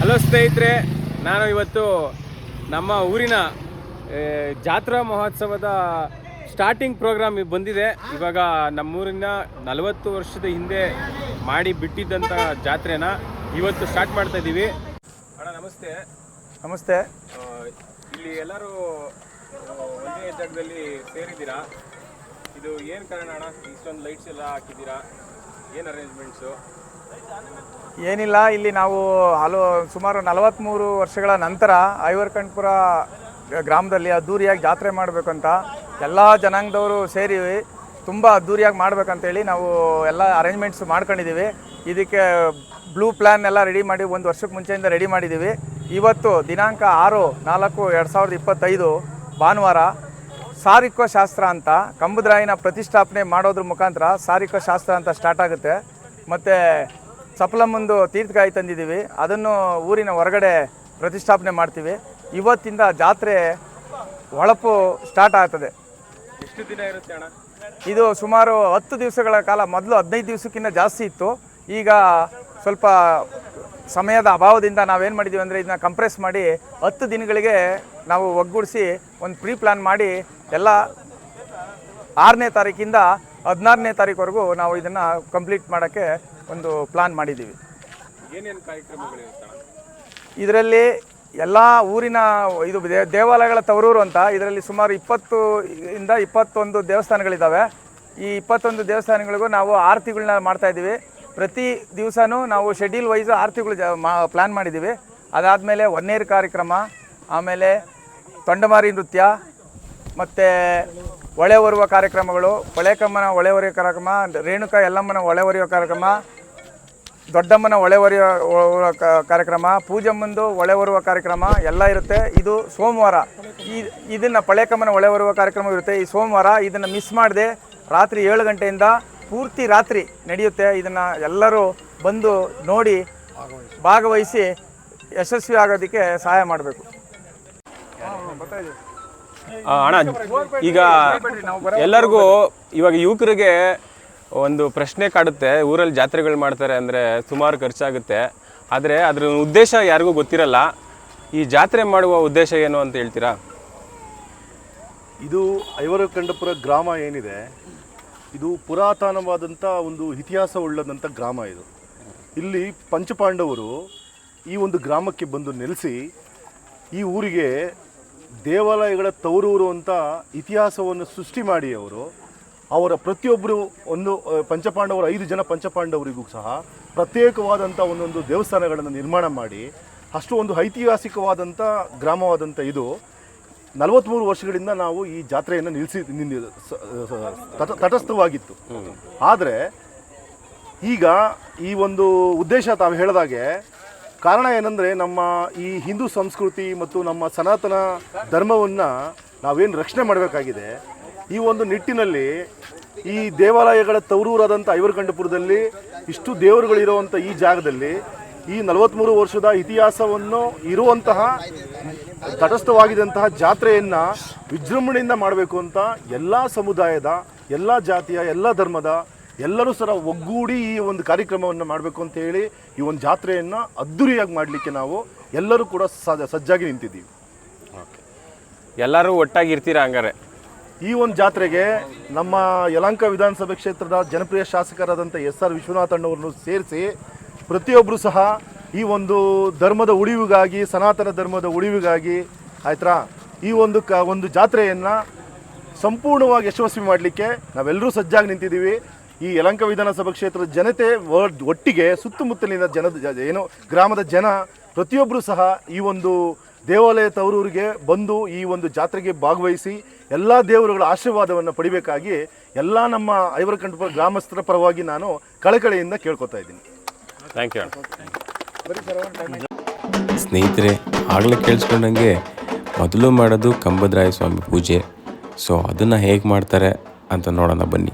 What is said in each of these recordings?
Hello ಸ್ನೇಹಿತರೆ ನಾನು ಇವತ್ತು ನಮ್ಮ ಊರಿನ ಜಾತ್ರಾ ಮಹೋತ್ಸವದ ಸ್ಟಾರ್ಟಿಂಗ್ ಪ್ರೋಗ್ರಾಮ್ ಬಂದಿದೆ. ಇವಾಗ ನಮ್ಮೂರಿನ ನಲವತ್ತು ವರ್ಷದ ಹಿಂದೆ ಮಾಡಿ ಬಿಟ್ಟಿದ್ದಂಥ ಜಾತ್ರೆನ ಇವತ್ತು ಸ್ಟಾರ್ಟ್ ಮಾಡ್ತಾ ಇದ್ದೀವಿ ಅಣ್ಣ ನಮಸ್ತೆ. ನಮಸ್ತೆ. ಇಲ್ಲಿ ಎಲ್ಲರೂ ಒಂದೇ ಜಾಗದಲ್ಲಿ ಸೇರಿದ್ದೀರಾ? ಇದು ಏನು ಕಾರಣ ಅಣ್ಣ? ಇಷ್ಟೊಂದು ಲೈಟ್ಸ್ ಎಲ್ಲ ಹಾಕಿದ್ದೀರಾ? ಏನು ಅರೇಂಜ್ಮೆಂಟ್ಸು ಏನಿಲ್ಲ, ಇಲ್ಲಿ ನಾವು ಹಲವು ಸುಮಾರು ನಲವತ್ತ್ಮೂರು ವರ್ಷಗಳ ನಂತರ ಐವರ್ಕಂಠಪುರ ಗ್ರಾಮದಲ್ಲಿ ಅದ್ದೂರಿಯಾಗಿ ಜಾತ್ರೆ ಮಾಡಬೇಕಂತ ಎಲ್ಲ ಜನಾಂಗದವರು ಸೇರಿ ತುಂಬ ಅದ್ದೂರಿಯಾಗಿ ಮಾಡ್ಬೇಕಂತೇಳಿ ನಾವು ಎಲ್ಲ ಅರೇಂಜ್ಮೆಂಟ್ಸ್ ಮಾಡ್ಕೊಂಡಿದ್ದೀವಿ. ಇದಕ್ಕೆ ಬ್ಲೂ ಪ್ಲ್ಯಾನ್ ಎಲ್ಲ ರೆಡಿ ಮಾಡಿ ಒಂದು ವರ್ಷಕ್ಕೆ ಮುಂಚೆಯಿಂದ ರೆಡಿ ಮಾಡಿದ್ದೀವಿ. ಇವತ್ತು ದಿನಾಂಕ ಆರು ನಾಲ್ಕು ಎರಡು ಸಾವಿರದ ಇಪ್ಪತ್ತೈದು ಭಾನುವಾರ ಸಾರಿಕ ಶಾಸ್ತ್ರ ಅಂತ ಕಂಬದ್ರಾಯಿನ ಪ್ರತಿಷ್ಠಾಪನೆ ಮಾಡೋದ್ರ ಮುಖಾಂತರ ಸಾರಿಕ ಶಾಸ್ತ್ರ ಅಂತ ಸ್ಟಾರ್ಟ್ ಆಗುತ್ತೆ. ಮತ್ತು ಸಪ್ಲಮ್ಮಂದು ತೀರ್ಥಗಾಯಿ ತಂದಿದ್ದೀವಿ. ಅದನ್ನು ಊರಿನ ಹೊರಗಡೆ ಪ್ರತಿಷ್ಠಾಪನೆ ಮಾಡ್ತೀವಿ. ಇವತ್ತಿಂದ ಜಾತ್ರೆ ಹೊಳಪು ಸ್ಟಾರ್ಟ್ ಆಗ್ತದೆ. ಎಷ್ಟು ದಿನ ಇರುತ್ತೆ ಅಣ್ಣ? ಇದು ಸುಮಾರು ಹತ್ತು ದಿವಸಗಳ ಕಾಲ ಮೊದಲು ಹದಿನೈದು ದಿವಸಕ್ಕಿಂತ ಜಾಸ್ತಿ ಇತ್ತು. ಈಗ ಸ್ವಲ್ಪ ಸಮಯದ ಅಭಾವದಿಂದ ನಾವೇನು ಮಾಡಿದ್ದೀವಿ ಅಂದರೆ ಇದನ್ನ ಕಂಪ್ರೆಸ್ ಮಾಡಿ ಹತ್ತು ದಿನಗಳಿಗೆ ನಾವು ಒಗ್ಗೂಡಿಸಿ ಒಂದು ಪ್ರೀ ಪ್ಲ್ಯಾನ್ ಮಾಡಿ ಎಲ್ಲ ಆರನೇ ತಾರೀಕಿಂದ ಹದಿನಾರನೇ ತಾರೀಕುವರೆಗೂ ನಾವು ಇದನ್ನು ಕಂಪ್ಲೀಟ್ ಮಾಡೋಕ್ಕೆ ಒಂದು ಪ್ಲಾನ್ ಮಾಡಿದ್ದೀವಿ. ಇದರಲ್ಲಿ ಎಲ್ಲ ಊರಿನ ಇದು ದೇವಾಲಯಗಳ ತವರೂರು ಅಂತ ಇದರಲ್ಲಿ ಸುಮಾರು ಇಪ್ಪತ್ತು ಇಂದ ಇಪ್ಪತ್ತೊಂದು ದೇವಸ್ಥಾನಗಳಿದ್ದಾವೆ ಈ ಇಪ್ಪತ್ತೊಂದು ದೇವಸ್ಥಾನಗಳಿಗೂ ನಾವು ಆರತಿಗಳನ್ನ ಮಾಡ್ತಾ ಇದ್ದೀವಿ. ಪ್ರತಿ ದಿವಸನೂ ನಾವು ಶೆಡ್ಯೂಲ್ ವೈಸ್ ಆರತಿಗಳು ಜ ಮಾ ಪ್ಲ್ಯಾನ್ ಮಾಡಿದ್ದೀವಿ. ಅದಾದಮೇಲೆ ಒನ್ನೇರು ಕಾರ್ಯಕ್ರಮ ಆಮೇಲೆ ತೊಂಡಮಾರಿ ನೃತ್ಯ, ಮತ್ತು ಒಳೆ ಹೊರುವ ಕಾರ್ಯಕ್ರಮಗಳು, ಹೊಳೆಕಮ್ಮನ ಒಳೆ ಕಾರ್ಯಕ್ರಮ, ರೇಣುಕಾ ಎಲ್ಲಮ್ಮನ ಒಳೆ ಕಾರ್ಯಕ್ರಮ, ದೊಡ್ಡಮ್ಮನ ಒಳೆ ಹೊರೆಯೋ ಕಾರ್ಯಕ್ರಮ, ಪೂಜಮ್ಮಂದು ಒಳೆ ಹೊರುವ ಕಾರ್ಯಕ್ರಮ ಎಲ್ಲ ಇರುತ್ತೆ. ಇದು ಸೋಮವಾರ. ಈ, ಇದನ್ನು ಪಳೆಕಮ್ಮನ ಒಳೆ ಹೊರುವ ಕಾರ್ಯಕ್ರಮ ಇರುತ್ತೆ. ಈ ಸೋಮವಾರ ಇದನ್ನು ಮಿಸ್ ಮಾಡದೆ ರಾತ್ರಿ ಏಳು ಗಂಟೆಯಿಂದ ಪೂರ್ತಿ ರಾತ್ರಿ ನಡೆಯುತ್ತೆ. ಇದನ್ನು ಎಲ್ಲರೂ ಬಂದು ನೋಡಿ ಭಾಗವಹಿಸಿ ಯಶಸ್ವಿ ಆಗೋದಕ್ಕೆ ಸಹಾಯ ಮಾಡಬೇಕು. ಅಣ್ಣ, ಈಗ ಎಲ್ಲರಿಗೂ ಇವಾಗ ಯುವಕರಿಗೆ ಒಂದು ಪ್ರಶ್ನೆ ಕಾಡುತ್ತೆ, ಊರಲ್ಲಿ ಜಾತ್ರೆಗಳು ಮಾಡ್ತಾರೆ ಅಂದರೆ ಸುಮಾರು ಖರ್ಚಾಗುತ್ತೆ. ಆದರೆ ಅದ್ರ ಉದ್ದೇಶ ಯಾರಿಗೂ ಗೊತ್ತಿರಲ್ಲ. ಈ ಜಾತ್ರೆ ಮಾಡುವ ಉದ್ದೇಶ ಏನು ಅಂತ ಹೇಳ್ತೀರಾ? ಇದು ಐವರಕಂಡಪುರ ಗ್ರಾಮ ಏನಿದೆ, ಇದು ಪುರಾತನವಾದಂಥ ಒಂದು ಇತಿಹಾಸ ಉಳ್ಳದಂಥ ಗ್ರಾಮ ಇದು. ಇಲ್ಲಿ ಪಂಚಪಾಂಡವರು ಈ ಒಂದು ಗ್ರಾಮಕ್ಕೆ ಬಂದು ನೆಲೆಸಿ ಈ ಊರಿಗೆ ದೇವಾಲಯಗಳ ತವರೂರು ಅಂತ ಇತಿಹಾಸವನ್ನು ಸೃಷ್ಟಿ ಮಾಡಿ ಅವರು. ಅವರ ಪ್ರತಿಯೊಬ್ಬರು ಒಂದು ಪಂಚಪಾಂಡವರು ಐದು ಜನ ಪಂಚಪಾಂಡವರಿಗೂ ಸಹ ಪ್ರತ್ಯೇಕವಾದಂಥ ಒಂದೊಂದು ದೇವಸ್ಥಾನಗಳನ್ನು ನಿರ್ಮಾಣ ಮಾಡಿ. ಅಷ್ಟು ಒಂದು ಐತಿಹಾಸಿಕವಾದಂಥ ಗ್ರಾಮವಾದಂಥ ಇದು. ನಲವತ್ತ್ಮೂರು ವರ್ಷಗಳಿಂದ ನಾವು ಈ ಜಾತ್ರೆಯನ್ನು ನಿಲ್ಲಿಸಿ ತಟಸ್ಥವಾಗಿತ್ತು. ಆದರೆ ಈಗ ಈ ಒಂದು ಉದ್ದೇಶ ತಾವು ಹೇಳಿದಾಗೆ ಕಾರಣ ಏನಂದರೆ ನಮ್ಮ ಈ ಹಿಂದೂ ಸಂಸ್ಕೃತಿ ಮತ್ತು ನಮ್ಮ ಸನಾತನ ಧರ್ಮವನ್ನು ನಾವೇನು ರಕ್ಷಣೆ ಮಾಡಬೇಕಾಗಿದೆ, ಈ ಒಂದು ನಿಟ್ಟಿನಲ್ಲಿ ಈ ದೇವಾಲಯಗಳ ತವರೂರಾದಂಥ ಐವರ್ಕಂಠಪುರದಲ್ಲಿ ಇಷ್ಟು ದೇವರುಗಳಿರುವಂಥ ಈ ಜಾಗದಲ್ಲಿ ಈ ನಲವತ್ತ್ಮೂರು ವರ್ಷದ ಇತಿಹಾಸವನ್ನು ಇರುವಂತಹ ತಟಸ್ಥವಾಗಿದ್ದಂತಹ ಜಾತ್ರೆಯನ್ನು ವಿಜೃಂಭಣೆಯಿಂದ ಮಾಡಬೇಕು ಅಂತ ಎಲ್ಲ ಸಮುದಾಯದ, ಎಲ್ಲ ಜಾತಿಯ, ಎಲ್ಲ ಧರ್ಮದ ಎಲ್ಲರೂ ಸರ ಒಗ್ಗೂಡಿ ಈ ಒಂದು ಕಾರ್ಯಕ್ರಮವನ್ನು ಮಾಡಬೇಕು ಅಂತ ಹೇಳಿ ಈ ಒಂದು ಜಾತ್ರೆಯನ್ನು ಅದ್ದೂರಿಯಾಗಿ ಮಾಡಲಿಕ್ಕೆ ನಾವು ಎಲ್ಲರೂ ಕೂಡ ಸಜ್ಜ- ಸಜ್ಜಾಗಿ ನಿಂತಿದ್ದೀವಿ. ಓಕೆ. ಎಲ್ಲರೂ ಒಟ್ಟಾಗಿ ಇರ್ತೀರಾ ಹಂಗಾರೆ? ಈ ಒಂದು ಜಾತ್ರೆಗೆ ನಮ್ಮ ಯಲಂಕ ವಿಧಾನಸಭೆ ಕ್ಷೇತ್ರದ ಜನಪ್ರಿಯ ಶಾಸಕರಾದಂಥ ಎಸ್ ಆರ್ ವಿಶ್ವನಾಥಣ್ಣವ್ರನ್ನು ಸೇರಿಸಿ ಪ್ರತಿಯೊಬ್ಬರು ಸಹ ಈ ಒಂದು ಧರ್ಮದ ಉಳಿವಿಗಾಗಿ ಸನಾತನ ಧರ್ಮದ ಉಳಿವಿಗಾಗಿ ಆಯ್ತಾ ಈ ಒಂದು ಕ ಒಂದು ಜಾತ್ರೆಯನ್ನು ಸಂಪೂರ್ಣವಾಗಿ ಯಶಸ್ವಿ ಮಾಡಲಿಕ್ಕೆ ನಾವೆಲ್ಲರೂ ಸಜ್ಜಾಗಿ ನಿಂತಿದ್ದೀವಿ. ಈ ಯಲಂಕ ವಿಧಾನಸಭಾ ಕ್ಷೇತ್ರದ ಜನತೆ ಒಟ್ಟಿಗೆ ಸುತ್ತಮುತ್ತಲಿನ ಜನದ ಏನು ಗ್ರಾಮದ ಜನ ಪ್ರತಿಯೊಬ್ಬರು ಸಹ ಈ ಒಂದು ದೇವಾಲಯ ತವರೂರಿಗೆ ಬಂದು ಈ ಒಂದು ಜಾತ್ರೆಗೆ ಭಾಗವಹಿಸಿ ಎಲ್ಲ ದೇವರುಗಳ ಆಶೀರ್ವಾದವನ್ನು ಪಡಿಬೇಕಾಗಿ ಎಲ್ಲ ನಮ್ಮ ಐವರಕಂಠಪುರ ಗ್ರಾಮಸ್ಥರ ಪರವಾಗಿ ನಾನು ಕಳಕಳಿಯಿಂದ ಕೇಳ್ಕೊತಾ ಇದ್ದೀನಿ. ಥ್ಯಾಂಕ್ ಯು ಸ್ನೇಹಿತರೆ ಆಗಲೇ ಕೇಳಿಸ್ಕೊಂಡಂಗೆ ಮೊದಲು ಮಾಡೋದು ಕಂಬದ್ರಾಯ ಸ್ವಾಮಿ ಪೂಜೆ. ಸೊ ಅದನ್ನು ಹೇಗೆ ಮಾಡ್ತಾರೆ ಅಂತ ನೋಡೋಣ ಬನ್ನಿ.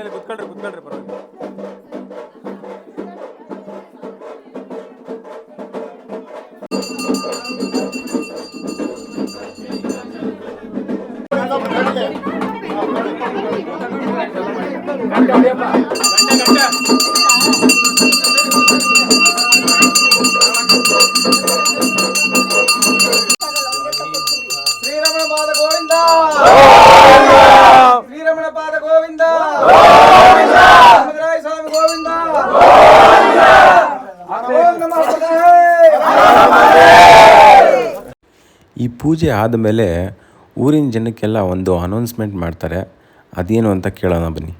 ಇಲ್ಲ ಇಲ್ಲ ಕುತ್ಕೊಳ್ರಿ ಕುತ್ಕೊಳ್ರಿ ಪರವಾಗಿಲ್ಲ ಗಂಟೆ ಗಂಟೆ ಪೂಜೆ ಆದಮೇಲೆ ಊರಿನ ಜನಕ್ಕೆಲ್ಲ ಒಂದು ಅನೌನ್ಸ್ಮೆಂಟ್ ಮಾಡ್ತಾರೆ. ಅದೇನು ಅಂತ ಕೇಳೋಣ ಬನ್ನಿ.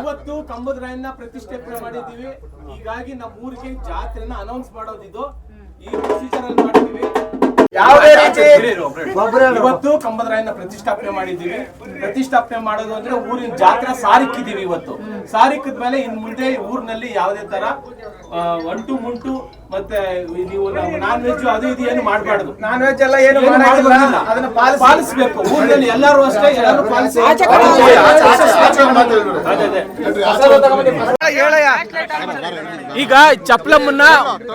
ಇವತ್ತು ಕಂಬದ ರಾಯನ್ನ ಪ್ರತಿಷ್ಠಾಪನೆ ಮಾಡಿದ್ದೀವಿ. ಹೀಗಾಗಿ ನಮ್ಮ ಊರಿಗೆ ಜಾತ್ರೆನ ಅನೌನ್ಸ್ ಮಾಡೋದಿದು. ಈ ಪ್ರೊಸೀಜರ್ ಅಲ್ಲಿ ಮಾಡಿದ್ದೀವಿ. ಯಾವುದೇ ರೀತಿ ಇವತ್ತು ಕಂಬದ ರಾಯನ್ನ ಪ್ರತಿಷ್ಠಾಪನೆ ಮಾಡಿದ್ದೀವಿ ಪ್ರತಿಷ್ಠಾಪನೆ ಮಾಡೋದು ಅಂದ್ರೆ ಊರಿನ ಜಾತ್ರೆ ಸಾರಿಕ್ಕಿದೀವಿ ಇವತ್ತು ಸಾರಿಕ್ಕದ ಮೇಲೆ ಇನ್ ಮುಂದೆ ಊರಿನಲ್ಲಿ ಯಾವುದೇ ತರ ಒಂಟು ಮುಂಟು ಮತ್ತೆ ನೀವು ನಾನ್ ವೆಜ್ ಅದು ಇದು ಏನು ಮಾಡಬಾರ್ದು ನಾನ್ ವೆಜ್ ಎಲ್ಲ ಏನು ಅದನ್ನ ಪಾಲಿಸಬೇಕು ಊರಿನಲ್ಲಿ ಎಲ್ಲರೂ ಅಷ್ಟೇ ಎಲ್ಲರೂ ಪಾಲಿಸಿ ಅದೇ, ಅದೇ. ಈಗ ಚಪ್ಲಮ್ಮನ್ನ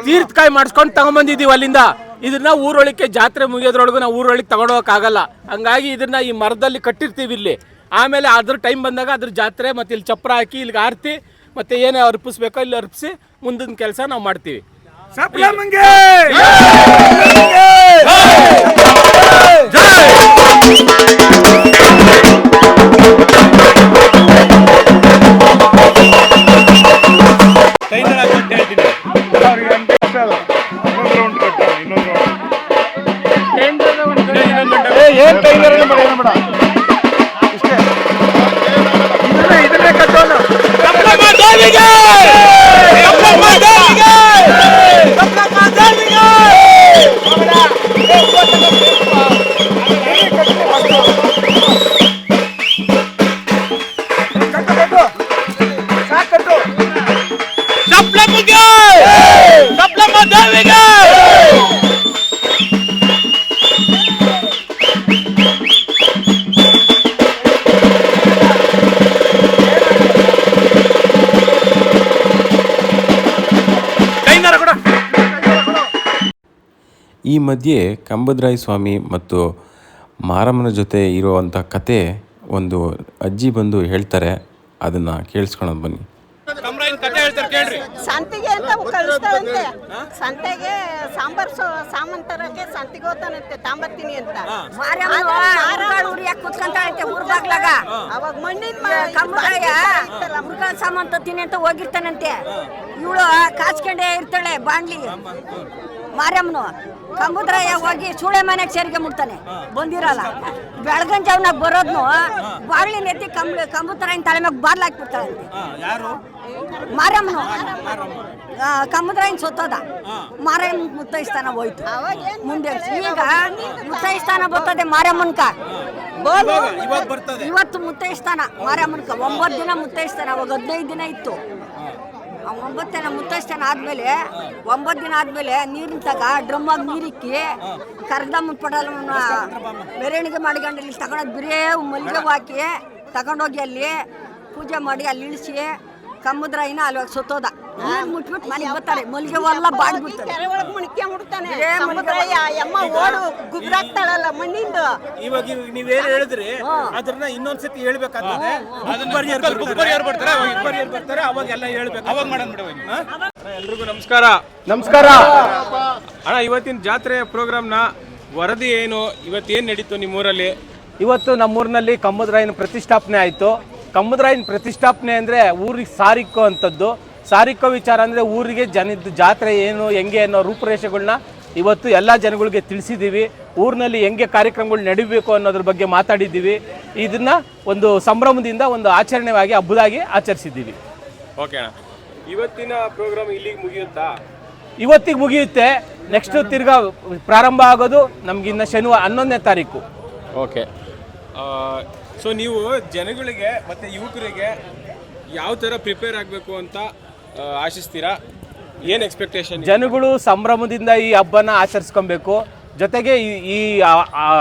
ತೀರ್ಥಕಾಯಿ ಮಾಡಿಸ್ಕೊಂಡು ತಗೊಂಡ್ಬಂದಿದೀವಿ ಅಲ್ಲಿಂದ ಇದನ್ನ ಊರೊಳಕ್ಕೆ ಜಾತ್ರೆ ಮುಗಿಯೋದ್ರೊಳಗೂ ನಾವು ಊರೊಳಗೆ ತಗೊಂಡೋಗಕ್ಕಾಗಲ್ಲ. ಹಂಗಾಗಿ ಇದನ್ನ ಈ ಮರದಲ್ಲಿ ಕಟ್ಟಿರ್ತೀವಿ ಇಲ್ಲಿ. ಆಮೇಲೆ ಅದ್ರ ಟೈಮ್ ಬಂದಾಗ ಅದ್ರ ಜಾತ್ರೆ ಮತ್ತೆ ಇಲ್ಲಿ ಚಪ್ರ ಹಾಕಿ ಇಲ್ಲಿಗೆ ಆರ್ತಿ ಮತ್ತೆ ಏನೇ ಅರ್ಪಿಸ್ಬೇಕೋ ಇಲ್ಲಿ ಅರ್ಪಿಸಿ ಮುಂದಿನ ಕೆಲಸ ನಾವು ಮಾಡ್ತೀವಿ. ಸಪ್ಲಮ್ಮಂಗೆ ಏನ್ ಟೈಲರ್ ಬೇಡ ಏನು ಬೇಡ ಇಷ್ಟೇ. ಇದನ್ನೇ ಇದನ್ನೇ ಕಟ್ಟೋಣ. ಈ ಮಧ್ಯೆ ಕಂಬದ್ರಾಯ ಸ್ವಾಮಿ ಮತ್ತು ಮಾರಮ್ಮನ ಜೊತೆ ಇರುವಂಥ ಕತೆ ಒಂದು ಅಜ್ಜಿ ಬಂದು ಹೇಳ್ತಾರೆ ಅದನ್ನು ಕೇಳಿಸ್ಕೊಳೋದು ಬನ್ನಿ. ಸಂತಿಗೆ ಅಂತ ಕಳಿಸ್ತಾಳಂತೆ ಸಂತೆಗೆ ಸಾಂಬಾರ್ ಸಾಮಾನ್ ತರಕ್ಕೆ ಸಂತಿಗೆ ಹೋಗ್ತಾನಂತೆ ತಾಂಬರ್ತೀನಿ ಅಂತ. ಕುತ್ಕೊಂತಾಳಂತೆ ಊರ್ ಬಾಗ್ಲಾಗ. ಅವಾಗ ಮಣ್ಣಿನ ಕಂಬರಾಯ ಸಾಮಂತ ಸಾಮಾನ್ ತತ್ತೀನಿ ಅಂತ ಹೋಗಿರ್ತಾನಂತೆ. ಇವಳು ಕಾಚ್ಕೊಂಡೇ ಇರ್ತಾಳೆ ಬಾಂಡ್ಲಿ ಮಾರಮ್ಮನು. ಕಂಬುದ್ರಾಯ ಹೋಗಿ ಸೂಳೆ ಮನೆಗೆ ಸೇರಿಗೆ ಮುಟ್ತಾನೆ. ಬಂದಿರಲ್ಲ. ಬೆಳಗನ್ ಜಾವನಾಗ ಬರೋದ್ನು ಬಾಳ್ಲಿ ನೆತ್ತಿ ಕಂಬ ಕಂಬುದ್ರಾಯನ ತಲೆ ಮ್ಯಾಗ ಬಾರ್ಲ್ ಹಾಕ್ಬಿಡ್ತಾಳಂತೆ. ಮಾರಮ್ಮನು. ಕಂಬುದ್ರಾಯನ್ ಸೊತ್ತದ. ಮಾರಮ್ಮ ಮುತ್ತೈಸ್ತಾನ ಹೋಯ್ತು. ಮುಂದೆ ಈಗ ಮುತ್ತೈಸ್ತಾನ ಬರ್ತದೆ ಮಾರಮ್ಮನ್ಕ ಇವತ್ತು ಮುತ್ತೈಸ್ತಾನ ಮಾರಮ್ಮನ್ಕ ಒಂಬತ್ತು ದಿನ ಮುತ್ತೈಸ್ತಾನ ಅವಾಗ ಹದಿನೈದು ದಿನ ಇತ್ತು. ಒಂಬತ್ತು ದಿನ ಮುತ್ತೈಸ್ತಾನ ಆದ್ಮೇಲೆ, ಒಂಬತ್ತು ದಿನ ಆದ್ಮೇಲೆ ನೀರಿನ ತಗ ಆಗಿ ನೀರಿಕ್ಕಿ ಕರ್ದ ಮುಟ್ಪಡಲ್ಲ ಮೆರವಣಿಗೆ ಮಾಡ್ಕೊಂಡು ಇಲ್ಲಿ ತಗೊಂಡೋಗಿ ಬಿರೇ ಮಲ್ಲಿಗೆ ಹಾಕಿ ತಗೊಂಡೋಗಿ ಅಲ್ಲಿ ಪೂಜೆ ಮಾಡಿ ಅಲ್ಲಿ ಇಳಿಸಿ ಕಮ್ಮದ್ರಾಯಿನ ಅಲ್ಲಿ ಹೋಗಿ ಸುತ್ತೋದ. ಮುಟ್ಬಿಟ್ಟು ಮನೆ ಬರ್ತಾರೆ? ಮಲ್ಲಿಗೆ ಹೂ ಎಲ್ಲ ಬಾಡ್ಬಿಡ್ತಾರೆ. ಕೆರೆ ಒಳಗ್ ಮುಣಿಕೆ ಮುಡ್ತಾನೆ ಏ ಸಮುದ್ರಯ್ಯ ಓಡು ಗುಬ್ರಾಗ್ತಾಳಲ್ಲ ಮಣ್ಣಿಂದು. ಇವಾಗ ನೀವೇನು ಹೇಳಿದ್ರಿ ಅದ್ರನ್ನ ಇನ್ನೊಂದ್ಸತಿ ಸತಿ ಗುಬ್ಬರಿಯರ್ ಬರ್ತಾರೆ. ಅವಾಗ ಎಲ್ಲ ಹೇಳ್ಬೇಕು. ಅವಾಗ ಮಾಡೋಣ ಎಲ್ರಿಗೂ ನಮಸ್ಕಾರ. ನಮಸ್ಕಾರ. ಅಣ್ಣ ಇವತ್ತಿನ ಜಾತ್ರೆ ಪ್ರೋಗ್ರಾಮ್ನ ವರದಿ ಏನು? ಇವತ್ತೇನು ನಡೀತು ನಿಮ್ಮೂರಲ್ಲಿ? ಇವತ್ತು ನಮ್ಮೂರಿನಲ್ಲಿ ಕಮ್ಮದ್ರಾಯನ ಪ್ರತಿಷ್ಠಾಪನೆ ಆಯಿತು. ಕಂಬದ್ರಾಯನ ಪ್ರತಿಷ್ಠಾಪನೆ ಅಂದರೆ ಊರಿಗೆ ಸಾರಿಕೋ ಅಂಥದ್ದು. ಸಾರಿಕ್ಕೋ ವಿಚಾರ ಅಂದರೆ ಊರಿಗೆ ಜನದ ಜಾತ್ರೆ ಏನು ಹೆಂಗೆ ಅನ್ನೋ ರೂಪುರೇಷೆಗಳನ್ನ ಇವತ್ತು ಎಲ್ಲ ಜನಗಳಿಗೆ ತಿಳಿಸಿದ್ದೀವಿ ಊರಿನಲ್ಲಿ ಹೆಂಗೆ ಕಾರ್ಯಕ್ರಮಗಳು ನಡಿಬೇಕು ಅನ್ನೋದ್ರ ಬಗ್ಗೆ ಮಾತಾಡಿದ್ದೀವಿ. ಇದನ್ನು ಒಂದು ಸಂಭ್ರಮದಿಂದ ಒಂದು ಆಚರಣೆಯಾಗಿ ಹಬ್ಬದಾಗಿ ಆಚರಿಸಿದ್ದೀವಿ. ಓಕೆ ಇವತ್ತಿನ ಪ್ರೋಗ್ರಾಮ್ ಇಲ್ಲಿಗೆ ಮುಗಿಯುತ್ತಾ? ಇವತ್ತಿಗೆ ಮುಗಿಯುತ್ತೆ. ನೆಕ್ಸ್ಟ್ ತಿರ್ಗಾ ಪ್ರಾರಂಭ ಆಗೋದು ನಮಗಿನ್ನ ಶನಿವಾರ ಹನ್ನೊಂದನೇ ತಾರೀಕು. ಓಕೆ ಸೊ ನೀವು ಜನಗಳಿಗೆ ಮತ್ತು ಯುವಕರಿಗೆ ಯಾವ ಥರ ಪ್ರಿಪೇರ್ ಆಗಬೇಕು ಅಂತ ಆಶಿಸ್ತೀರಾ? ಏನು ಎಕ್ಸ್ಪೆಕ್ಟೇಷನ್ ಜನಗಳು ಸಂಭ್ರಮದಿಂದ ಈ ಹಬ್ಬನ ಆಚರಿಸ್ಕೊಬೇಕು. ಜೊತೆಗೆ ಈ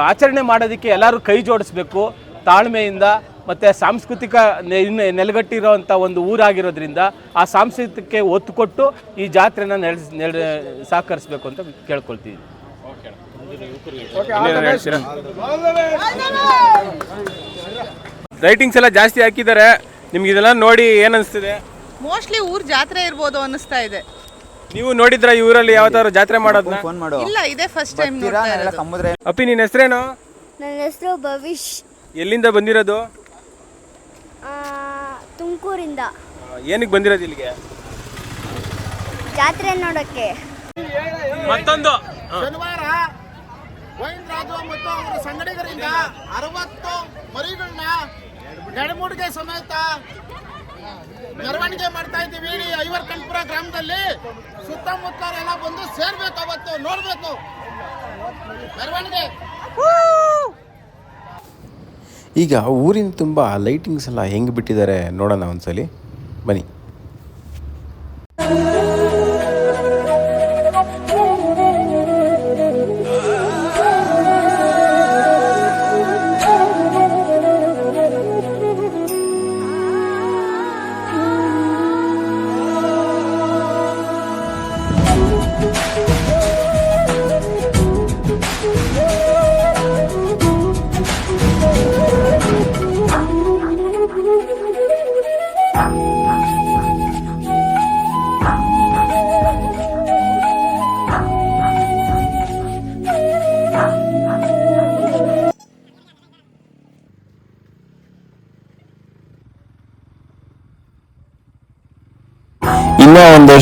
ಆಚರಣೆ ಮಾಡೋದಕ್ಕೆ ಎಲ್ಲರೂ ಕೈ ಜೋಡಿಸ್ಬೇಕು. ತಾಳ್ಮೆಯಿಂದ ಮತ್ತು ಸಾಂಸ್ಕೃತಿಕ ನೆ- ನೆಲೆಗಟ್ಟಿರೋವಂಥ ಒಂದು ಊರಾಗಿರೋದ್ರಿಂದ ಆ ಸಾಂಸ್ಕೃತಿಕಕ್ಕೆ ಒತ್ತು ಕೊಟ್ಟು ಈ ಜಾತ್ರೆನ ನೆಲೆಸ್ ನೆಲೆ ಸಹಕರಿಸ್ಬೇಕು ಅಂತ ಕೇಳ್ಕೊಳ್ತೀವಿ ರೈಟಿಂಗ್ಸ್ ಎಲ್ಲ ಜಾಸ್ತಿ ಹಾಕಿದ್ದಾರೆ. ನಿಮ್ಗೆ ಇದೆಲ್ಲ ನೋಡಿ ಏನು ಅನಿಸ್ತಿದೆ? ಮೋಸ್ಟ್ಲಿ ಊರ್ ಜಾತ್ರೆ ಇರ್ಬೋದು ಅನ್ನಿಸ್ತಾ ಇದೆ. ನೀವು ನೋಡಿದ್ರ ಈ ಊರಲ್ಲಿ ಜಾತ್ರೆ ಥರ ಜಾತ್ರೆ ಮಾಡೋದನ್ನ ಇಲ್ಲ ಇದೇ ಫಸ್ಟ್ ಟೈಮ್ ನೋಡ್ತಾ ಇರೋದು. ಅಪ್ಪಿ ನಿನ್ನ ಹೆಸರೇನು? ನನ್ನ ಹೆಸರು ಭವಿಷ್ ಎಲ್ಲಿಂದ ಬಂದಿರೋದು? ತುಮಕೂರಿಂದ. ಏನಕ್ಕೆ ಬಂದಿರೋದು ಇಲ್ಲಿಗೆ? ಜಾತ್ರೆ ನೋಡೋಕ್ಕೆ. ಮತ್ತೊಂದು. ಶನಿವಾರ ಗೋವಿಂದ ರಾಜು ಮತ್ತು ಅವರ ಸಂಗಡಿಗರಿಂದ ಅರವತ್ತು ಮರಿಗಳನ್ನ ನೆಡಮುಡಿಗೆ ಸಮೇತ ಮೆರವಣಿಗೆ ಮಾಡ್ತಾ ಇದ್ದೀವಿ. ಇಡೀ ಐವರ್ಕಂಪುರ ಗ್ರಾಮದಲ್ಲಿ ಸುತ್ತಮುತ್ತಲೆಲ್ಲ ಬಂದು ಸೇರ್ಬೇಕು ಅವತ್ತು, ನೋಡ್ಬೇಕು. ಮೆರವಣಿಗೆ. ಈಗ ಊರಿನ ತುಂಬ ಲೈಟಿಂಗ್ಸ್ ಎಲ್ಲ ಹೆಂಗೆ ಬಿಟ್ಟಿದ್ದಾರೆ ನೋಡೋಣ ಒಂದ್ಸಲಿ. ಬನ್ನಿ.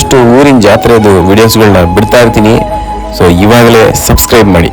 ಒಂದಷ್ಟು ಊರಿನ ಜಾತ್ರೆದು ವಿಡಿಯೋಸ್ಗಳನ್ನ ಬಿಡ್ತಾ ಇರ್ತೀನಿ. ಸೊ ಇವಾಗಲೇ ಸಬ್ಸ್ಕ್ರೈಬ್ ಮಾಡಿ.